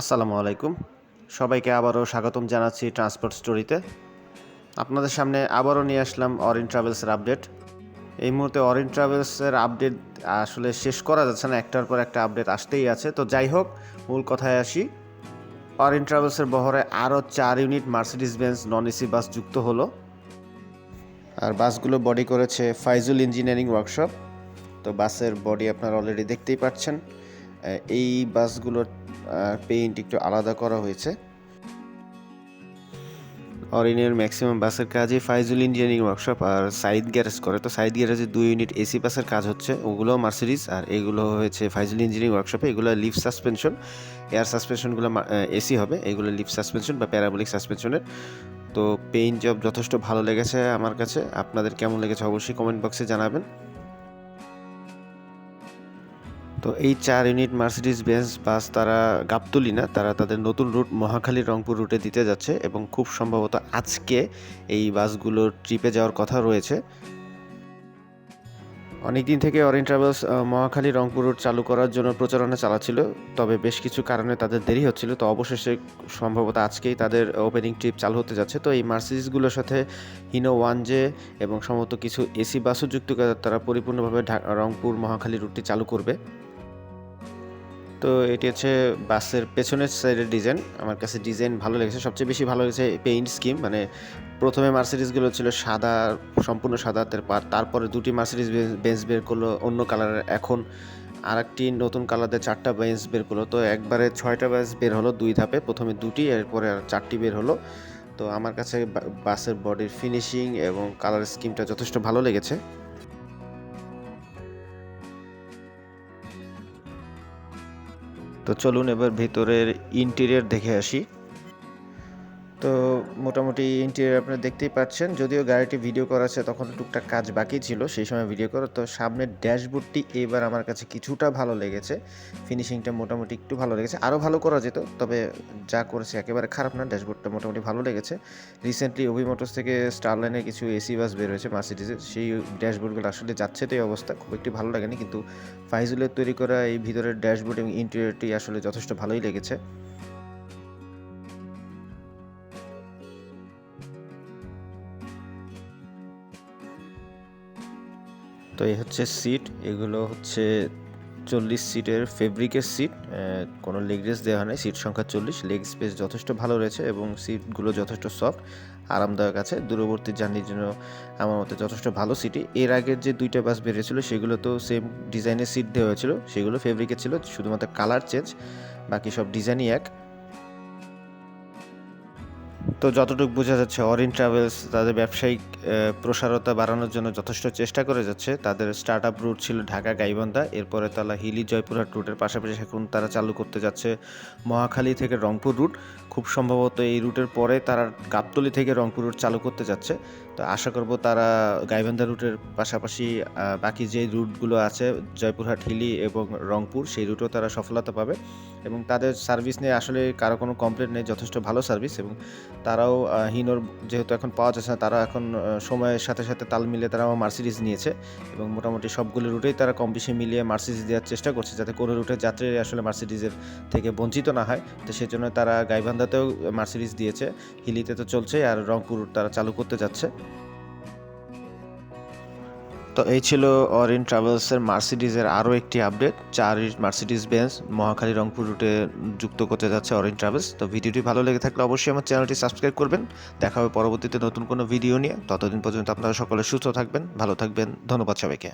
আসসালামু আলাইকুম। সবাইকে আবারও স্বাগতম জানাচ্ছি ট্রান্সপোর্ট স্টোরিতে আপনাদের সামনে আবারও নিয়ে আসলাম অরিন ট্রাভেলসের আপডেট এই মুহূর্তে অরিন ট্রাভেলসের আপডেট আসলে শেষ করা যাচ্ছে না, একটার পর একটা আপডেট আসতেই আছে। তো যাই হোক, মূল কথায় আসি। অরিন ট্রাভেলসের বহরে আরও চার unit Mercedes Benz non AC bus যুক্ত হলো। আর বাসগুলো বডি করেছে ফাইজুল ইঞ্জিনিয়ারিং ওয়ার্কশপ তো বাসের বডি আপনারা অলরেডি দেখতেই পাচ্ছেন। এই বাসগুলোর পেইন্ট একটু আলাদা করা হয়েছে। অরিনের ম্যাক্সিমাম বাসের কাজই ফাইজুল ইঞ্জিনিয়ারিং ওয়ার্কশপ আর সাইড গ্যারেজ করে। তো সাইড গ্যারেজে দুই ইউনিট এসি বাসের কাজ হচ্ছে ওগুলো মার্সিডিস আর এগুলো হয়েছে ফাইজুল ইঞ্জিনিয়ারিং ওয়ার্কশপে এগুলো লিফ সাসপেনশন এয়ার সাসপেনশনগুলো এসি হবে, এগুলো লিফ সাসপেনশন বা প্যারাবলিক সাসপেনশনের তো পেইন্ট জব যথেষ্ট ভালো লেগেছে আমার কাছে। আপনাদের কেমন লেগেছে অবশ্যই কমেন্ট বক্সে জানাবেন। তো এই চার ইউনিট মার্সিডিজ বেঞ্চ বাস তারা গাবতলি না, তারা তাদের নতুন রুট মহাখালী রংপুর রুটে দিতে যাচ্ছে এবং খুব সম্ভবত আজকে এই বাসগুলোর ট্রিপে যাওয়ার কথা রয়েছে। অনেকদিন থেকে Orange Travels Mohakhali Rangpur route চালু করার জন্য প্রচারণা চালাচ্ছিল, তবে বেশ কিছু কারণে তাদের দেরি হচ্ছিল, তো অবশেষে সম্ভবত আজকেই তাদের ওপেনিং ট্রিপ চালু হতে যাচ্ছে। তো এই মার্সিডিসগুলোর সাথে হিনো ওয়ান জে এবং সম্ভবত কিছু এসি বাসও যুক্ত তারা পরিপূর্ণভাবে রংপুর মহাখালী রুটটি চালু করবে। তো এটি হচ্ছে বাসের পেছনের সাইডের ডিজাইন আমার কাছে ডিজাইন ভালো লেগেছে। সবচেয়ে বেশি ভালো লেগেছে পেইন্ট স্কিম মানে প্রথমে মার্সিডিসগুলো ছিল সাদা, সম্পূর্ণ সাদা তারপর তারপরে দুটি মার্সিডিস বেঞ্চ বের করল, অন্য কালারের এখন আর একটি নতুন কালারের চারটা বেঞ্চ বের করল। তো একবারে ছয়টা বেঞ্চ বের হলো দুই ধাপে। প্রথমে দুটি, এরপরে আর চারটি বের হলো। তো আমার কাছে বাসের বডির ফিনিশিং এবং কালার স্কিমটা যথেষ্ট ভালো লেগেছে। তো চলুন এবার ভিতরের ইন্টেরিয়র দেখে আসি। তো মোটামুটি ইন্টেরিয়র আপনারা দেখতেই পাচ্ছেন, যদিও গাড়িটি ভিডিও করা আছে, তখন টুকটাক কাজ বাকি ছিল, সেই সময় ভিডিও করা। তো সামনের ড্যাশবোর্ডটি এবার আমার কাছে কিছুটা ভালো লেগেছে ফিনিশিংটা মোটামুটি একটু ভালো লেগেছে, আরও ভালো করা যেত, তবে যা করেছে একেবারে খারাপ না, ড্যাশবোর্ডটা মোটামুটি ভালো লেগেছে। রিসেন্টলি অভি মোটরস থেকে স্টারলাইনের কিছু এসি বাস বের হয়েছে মার্সিডিজের সেই ড্যাশবোর্ডগুলো আসলে যাচ্ছে তো এই অবস্থা, খুব একটি ভালো লাগেনি, কিন্তু ফাইজুলের তৈরি করা এই ভিতরের ড্যাশবোর্ড এবং ইন্টেরিয়রটি আসলে যথেষ্ট ভালোই লেগেছে। তো এই হচ্ছে সিট এগুলো হচ্ছে চল্লিশ সিটের ফেব্রিকের সিট কোনো লেগ রেস দেওয়া নেই সিট সংখ্যা চল্লিশ লেগ স্পেস যথেষ্ট ভালো রয়েছে এবং সিটগুলো যথেষ্ট সফট আরামদায়ক আছে, দূরবর্তী জার্নির জন্য আমার মতে যথেষ্ট ভালো সিটি এর আগের যে দুইটা বাস বেরিয়েছিল, সেগুলো তো সেম ডিজাইনের সিট দেওয়া হয়েছিল, সেগুলো ফেব্রিকের ছিল, শুধুমাত্র কালার চেঞ্জ বাকি সব ডিজাইনই এক। তো যতটুকু বোঝা যাচ্ছে অরিন ট্রাভেলস তাদের ব্যবসায়িক প্রসারতা বাড়ানোর জন্য যথেষ্ট চেষ্টা করে যাচ্ছে। তাদের স্টার্ট আপ রুট ছিল ঢাকা, গাইবান্ধা। এরপরে তারা হিলি, জয়পুরহাট রুটের পাশাপাশি এখন তারা চালু করতে যাচ্ছে মহাখালী থেকে রংপুর রুট খুব সম্ভবত এই রুটের পরে তারা গাবতলি থেকে রংপুর রুট চালু করতে যাচ্ছে। তো আশা করব তারা গাইবান্ধা রুটের পাশাপাশি বাকি যে রুটগুলো আছে, জয়পুরহাট, হিলি এবং রংপুর, সেই রুটেও তারা সফলতা পাবে। এবং তাদের সার্ভিস নিয়ে আসলে কারও কোনো কমপ্লেন নেই, যথেষ্ট ভালো সার্ভিস এবং তারাও হিনোর যেহেতু এখন পাওয়া যাচ্ছে না, তারা এখন সময়ের সাথে সাথে তাল মিলে তারা মার্সিডিজ নিয়েছে এবং মোটামুটি সবগুলো রুটেই তারা কম বেশি মিলিয়ে মার্সিডিজ দেওয়ার চেষ্টা করছে যাতে কোনো রুটের যাত্রীরা আসলে মার্সিডিজের থেকে বঞ্চিত না হয়। তো সেজন্য তারা গাইবান্ধাতেও মার্সিডিজ দিয়েছে, হিলিতে তো চলছে আর রংপুর তারা চালু করতে যাচ্ছে। তো এই ছিল অরিন ট্রাভেলসের মার্সিডিজের আরও একটি আপডেট চার মার্সিডিজ বেঞ্চ মহাখালী রংপুর রুটে যুক্ত করতে যাচ্ছে অরিন ট্রাভেলস তো ভিডিওটি ভালো লেগে থাকলে অবশ্যই আমার চ্যানেলটি সাবস্ক্রাইব করবেন। দেখা হবে পরবর্তীতে নতুন কোনো ভিডিও নিয়ে। ততদিন পর্যন্ত আপনারা সকলে সুস্থ থাকবেন, ভালো থাকবেন। ধন্যবাদ সবাইকে।